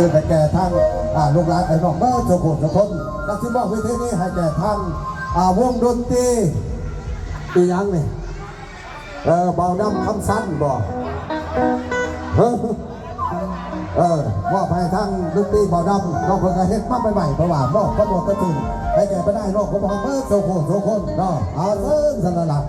คือแก่ทางลูกหลานไอ้น้องเมื่อโจโกโจคนนักสิบอกวิธีนี้ให้แก่ทางวงดนตรีปียังนี่เออเบาดำคำสั้นบอกเออว่าไปทางดนตรีเบาดำน้องคนก็เฮ็ดมาใหม่ๆประวัติน้อก็หมดกระถิ่นให้แก่ไปได้น้องก็บอกเบ้อโจโกโจคนน้อาเอาเส้นสนษฐาน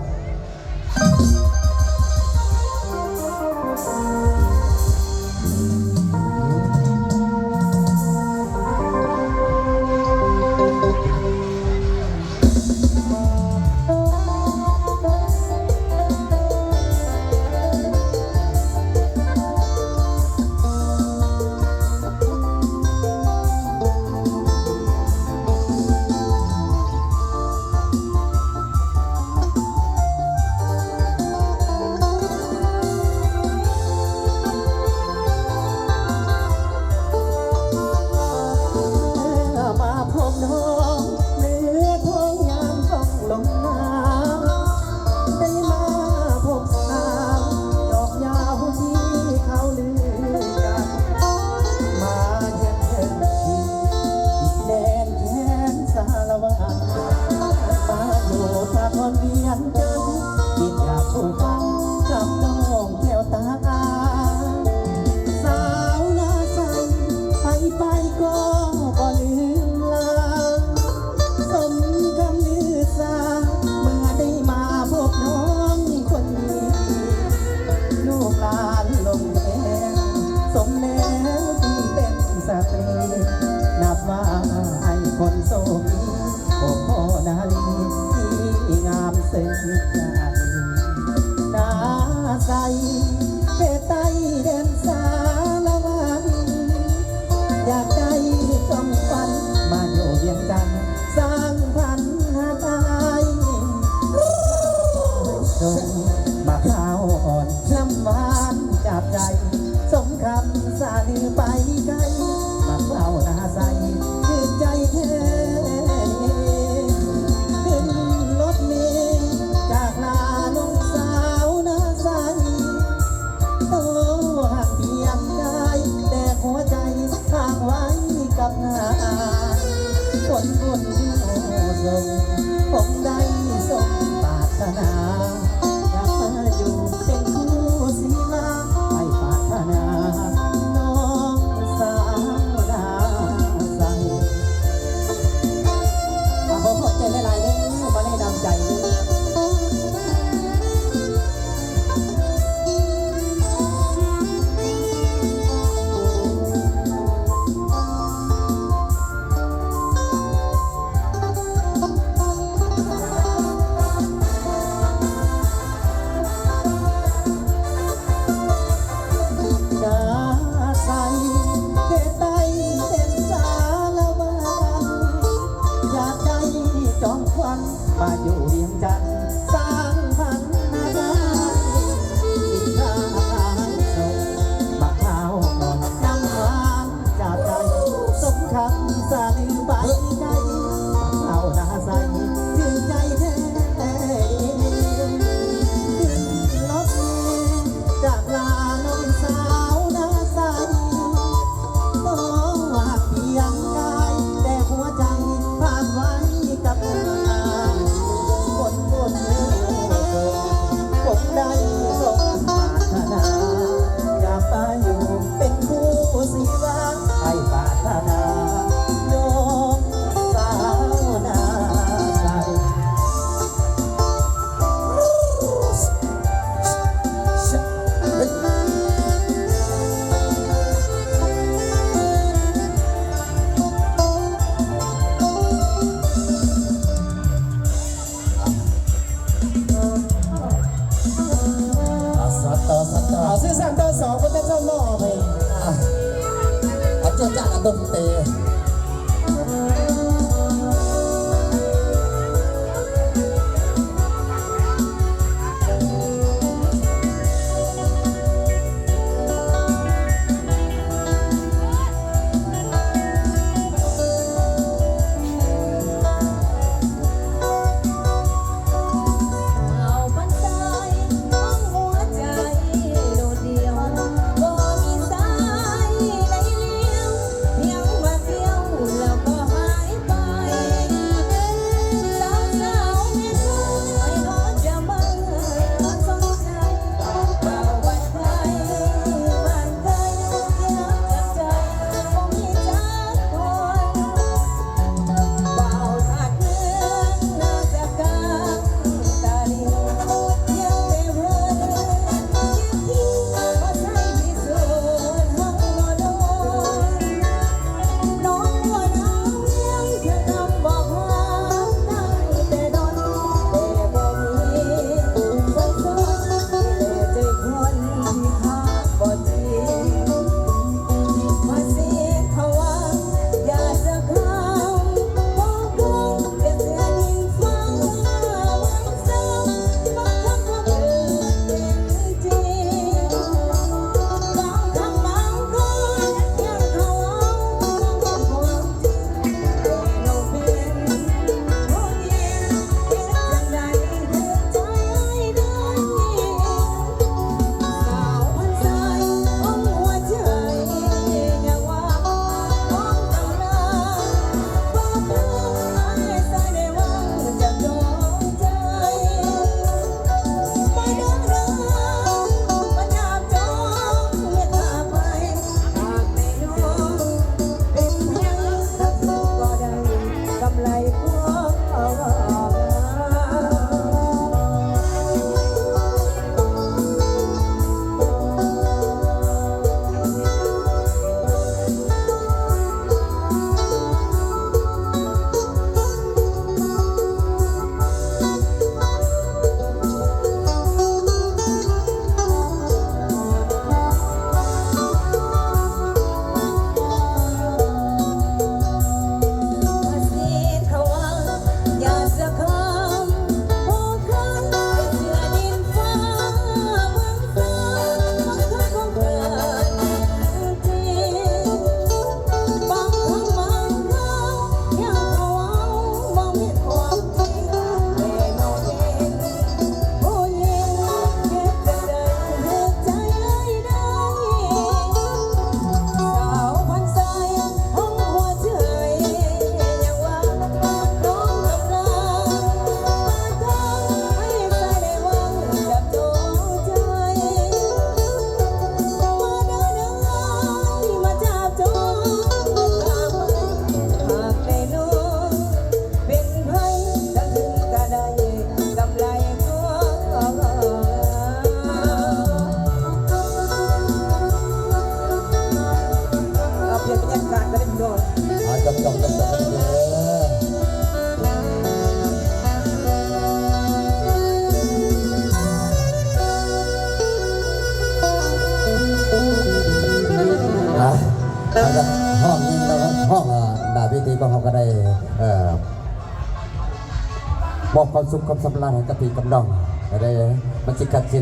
Nó chạm. ความสุขความสำราญให้กับพี่กับน้องอะไรมันจิกัดสิ